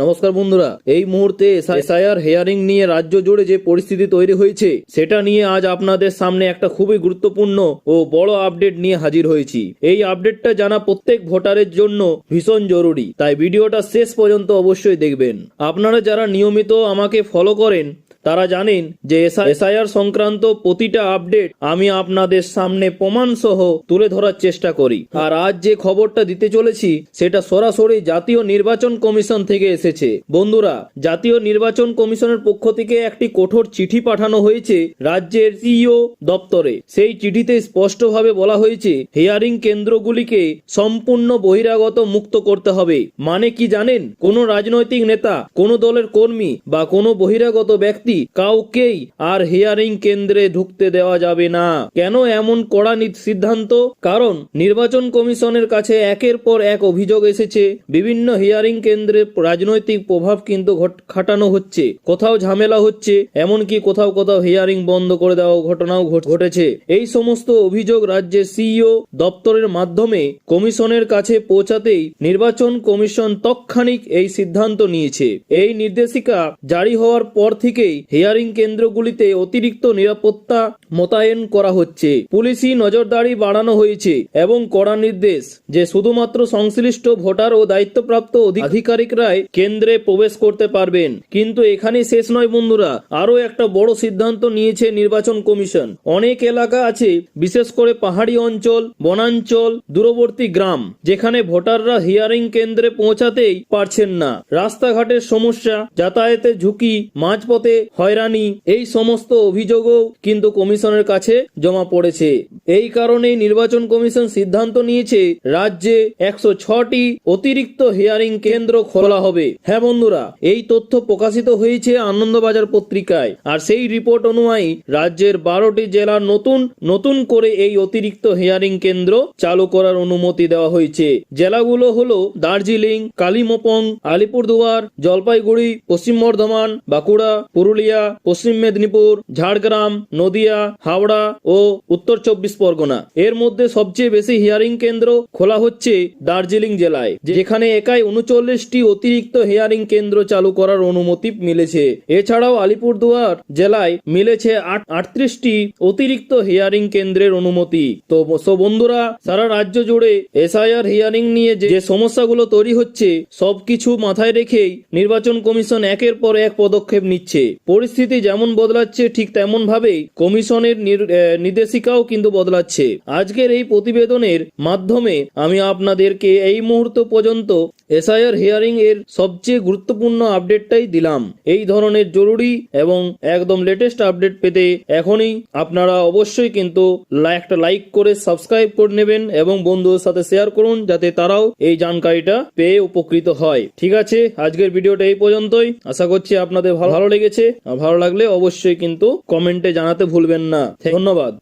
নমস্কার বন্ধুরা, এই মুহূর্তে এসআইআর হেয়ারিং নিয়ে রাজ্য জুড়ে যে পরিস্থিতি তৈরি হয়েছে, সেটা নিয়ে আজ আপনাদের সামনে একটা খুবই গুরুত্বপূর্ণ ও বড় আপডেট নিয়ে হাজির হয়েছি। এই আপডেটটা জানা প্রত্যেক ভোটারের জন্য ভীষণ জরুরি, তাই ভিডিওটা শেষ পর্যন্ত অবশ্যই দেখবেন। আপনারা যারা নিয়মিত আমাকে ফলো করেন তারা জানেন যে এসআইআর সংক্রান্ত প্রতিটা আপডেট আমি আপনাদের সামনে প্রমাণ সহ তুলে ধরার চেষ্টা করি। আর আজ যে খবরটা দিতে চলেছি, সেটা সরাসরি জাতীয় নির্বাচন কমিশন থেকে এসেছে। বন্ধুরা, জাতীয় নির্বাচন কমিশনের পক্ষ থেকে একটি কঠোর চিঠি পাঠানো হয়েছে রাজ্যের সিইও দপ্তরে। সেই চিঠিতে স্পষ্টভাবে বলা হয়েছে, হিয়ারিং কেন্দ্রগুলিকে সম্পূর্ণ বহিরাগত মুক্ত করতে হবে। মানে কি জানেন? কোনো রাজনৈতিক নেতা, কোনো দলের কর্মী বা কোনো বহিরাগত ব্যক্তি কাউকেই আর হিয়ারিং কেন্দ্রে ঢুকতে দেওয়া যাবে না। কেন এমন কড়া সিদ্ধান্ত? কারণ নির্বাচন কমিশনের কাছে একের পর এক অভিযোগ এসেছে। বিভিন্ন হিয়ারিং কেন্দ্রে রাজনৈতিক প্রভাব কিন্তু খাটানো হচ্ছে। কোথাও ঝামেলা হচ্ছে, এমনকি কোথাও কোথাও হিয়ারিং বন্ধ করে দেওয়া ঘটনাও ঘট- ঘটেছে। এই সমস্ত অভিযোগ রাজ্যের সিইও দপ্তরের মাধ্যমে কমিশনের কাছে পৌঁছাতেই নির্বাচন কমিশন তৎক্ষণিক এই সিদ্ধান্ত নিয়েছে। এই নির্দেশিকা জারি হওয়ার পর থেকেই হিয়ারিং কেন্দ্রগুলিতে অতিরিক্ত নিরাপত্তা মোতায়েন করা হচ্ছে। পুলিশি নজরদারি বাড়ানো হয়েছে এবং কড়া নির্দেশ যে শুধুমাত্র সংশ্লিষ্ট ভোটার ও দায়িত্বপ্রাপ্ত আধিকারিকরাই কেন্দ্রে প্রবেশ করতে পারবেন। কিন্তু এখানেই শেষ নয় বন্ধুরা, আরও একটা বড় সিদ্ধান্ত নিয়েছে নির্বাচন কমিশন। অনেক এলাকা আছে, বিশেষ করে পাহাড়ি অঞ্চল, বনাঞ্চল, দূরবর্তী গ্রাম, যেখানে ভোটাররা হিয়ারিং কেন্দ্রে পৌঁছাতেই পারছেন না। রাস্তাঘাটের সমস্যা, যাতায়াতের ঝুঁকি, মাঝপথে হয়রানি। এই সমস্ত অভিযোগও কিন্তু কমিশনের কাছে জমা পড়েছে। এই কারণেই নির্বাচন কমিশন সিদ্ধান্ত নিয়েছে, রাজ্যে একশো ছটি অতিরিক্ত হিয়ারিং কেন্দ্র খোলা হবে। হ্যাঁ বন্ধুরা, এই তথ্য প্রকাশিত হয়েছে আনন্দবাজার পত্রিকায়। আর সেই রিপোর্ট অনুযায়ী রাজ্যের বারোটি জেলার নতুন নতুন করে এই অতিরিক্ত হিয়ারিং কেন্দ্র চালু করার অনুমতি দেওয়া হয়েছে। জেলাগুলো হলো দার্জিলিং, কালিম্পং, আলিপুরদুয়ার, জলপাইগুড়ি, পশ্চিম বর্ধমান, বাঁকুড়া, পুরুলিয়া পশ্চিম মেদিনীপুর, ঝাড়গ্রাম, নদিয়া, হাওড়া ও উত্তর চব্বিশ পরগনা। এর মধ্যে সবচেয়ে বেশি হিয়ারিং কেন্দ্র খোলা হচ্ছে দার্জিলিং জেলায়, যেখানে একাই উনচল্লিশটি অতিরিক্ত হিয়ারিং কেন্দ্র চালু করার অনুমতি মিলেছে। এছাড়াও আলিপুরদুয়ার জেলায় মিলেছে আটত্রিশটি অতিরিক্ত হিয়ারিং কেন্দ্রের অনুমতি। তো বন্ধুরা, সারা রাজ্য জুড়ে এসআইআর হিয়ারিং নিয়ে যে সমস্যাগুলো তৈরি হচ্ছে, সবকিছু মাথায় রেখেই নির্বাচন কমিশন একের পর এক পদক্ষেপ নিচ্ছে। পরিস্থিতি যেমন বদলাচ্ছে, ঠিক তেমনভাবেই কমিশনের নির- নির্দেশিকাও কিন্তু বদলাচ্ছে। আজকের এই প্রতিবেদনের মাধ্যমে আমি আপনাদেরকে এই মুহূর্ত পর্যন্ত এসআইআর হিয়ারিং এর সবচেয়ে গুরুত্বপূর্ণ আপডেটটাই দিলাম। এই ধরনের জরুরি এবং একদম লেটেস্ট আপডেট পেতে এখনই আপনারা অবশ্যই কিন্তু একটা লাইক করে সাবস্ক্রাইব করে নেবেন এবং বন্ধুদের সাথে শেয়ার করুন যাতে তারাও এই জানকারিটা পেয়ে উপকৃত হয়। ঠিক আছে, আজকের ভিডিওটা এই পর্যন্তই। আশা করছি আপনাদের ভালো ভালো লেগেছে ভালো লাগলে অবশ্যই কিন্তু কমেন্টে জানাতে ভুলবেন না। ধন্যবাদ।